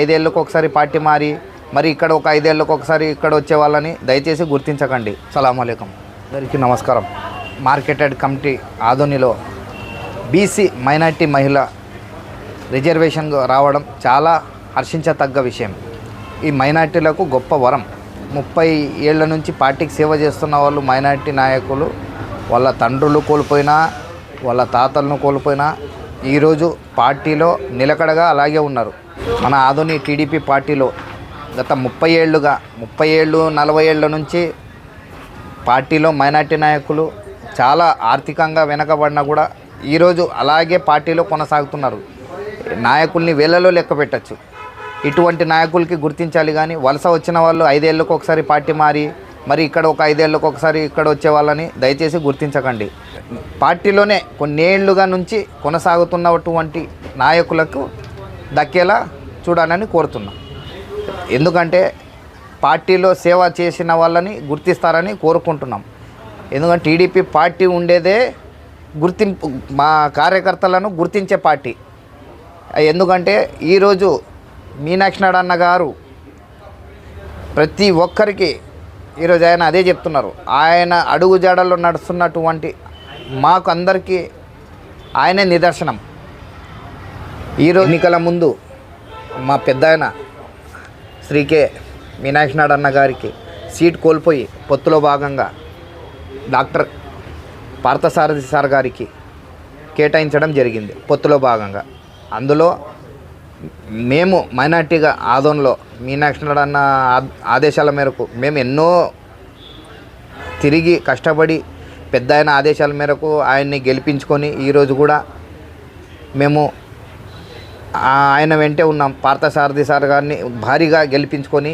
ఐదేళ్ళకు ఒకసారి పార్టీ మారి మరి ఇక్కడ ఒక ఐదేళ్ళకు ఒకసారి ఇక్కడ వచ్చే వాళ్ళని దయచేసి గుర్తించకండి. సలాంకం అందరికీ నమస్కారం. మార్కెటెడ్ కమిటీ ఆధోనిలో బీసీ మైనార్టీ మహిళ రిజర్వేషన్ రావడం చాలా హర్షించతగ్గ విషయం. ఈ మైనార్టీలకు గొప్ప వరం. ముప్పై ఏళ్ళ నుంచి పార్టీకి సేవ చేస్తున్న వాళ్ళు మైనార్టీ నాయకులు వాళ్ళ తండ్రులు కోల్పోయినా వాళ్ళ తాతలను కోల్పోయినా ఈరోజు పార్టీలో నిలకడగా అలాగే ఉన్నారు. మన ఆధుని టీడీపీ పార్టీలో గత ముప్పై ఏళ్ళుగా ముప్పై ఏళ్ళు నలభై ఏళ్ళ నుంచి పార్టీలో మైనార్టీ నాయకులు చాలా ఆర్థికంగా వెనకబడినా కూడా ఈరోజు అలాగే పార్టీలో కొనసాగుతున్నారు. నాయకుల్ని వేలలో లెక్క పెట్టచ్చు. ఇటువంటి నాయకులకి గుర్తించాలి కానీ వలస వచ్చిన వాళ్ళు ఐదేళ్ళకు ఒకసారి పార్టీ మారి మరి ఇక్కడ ఒక ఐదేళ్ళకు ఒకసారి ఇక్కడ వచ్చే వాళ్ళని దయచేసి గుర్తించకండి. పార్టీలోనే కొన్నేళ్ళుగా నుంచి కొనసాగుతున్నటువంటి నాయకులకు దక్కేలా చూడాలని కోరుతున్నాం. ఎందుకంటే పార్టీలో సేవ చేసిన వాళ్ళని గుర్తిస్తారని కోరుకుంటున్నాం. ఎందుకంటే టీడీపీ పార్టీ ఉండేదే గుర్తింపు మా కార్యకర్తలను గుర్తించే పార్టీ. ఎందుకంటే ఈరోజు మీనాక్షి నాయుడు గారు ప్రతి ఒక్కరికి ఈరోజు ఆయన అదే చెప్తున్నారు. ఆయన అడుగు జాడల్లో నడుస్తున్నటువంటి మాకు అందరికీ ఆయనే నిదర్శనం. ఈరోజు ఎన్నికల ముందు మా పెద్ద ఆయన శ్రీ కె మీనాక్షి అన్న గారికి సీట్ కోల్పోయి పొత్తులో భాగంగా డాక్టర్ పార్థసారథి సార్ గారికి కేటాయించడం జరిగింది పొత్తులో భాగంగా. అందులో మేము మైనార్టీగా ఆదోన్లో మీనాక్షినాడు అన్న ఆదేశాల మేరకు మేము ఎన్నో తిరిగి కష్టపడి పెద్ద ఆయన ఆదేశాల మేరకు ఆయన్ని గెలిపించుకొని ఈరోజు కూడా మేము ఆయన వెంటే ఉన్నాం పార్థసారథి సార్ గారిని భారీగా గెలిపించుకొని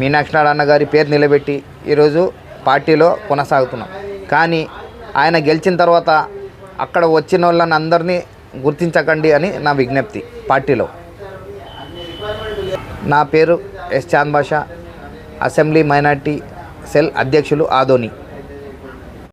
మీనాక్షి నాయుడు అన్న గారి పేరు నిలబెట్టి ఈరోజు పార్టీలో కొనసాగుతున్నాం. కానీ ఆయన గెలిచిన తర్వాత అక్కడ వచ్చిన వాళ్ళని అందరినీ గుర్తించకండి అని నా విజ్ఞప్తి పార్టీలో. నా పేరు S Chand Basha assembly minority cell అధ్యక్షులు ఆదోని.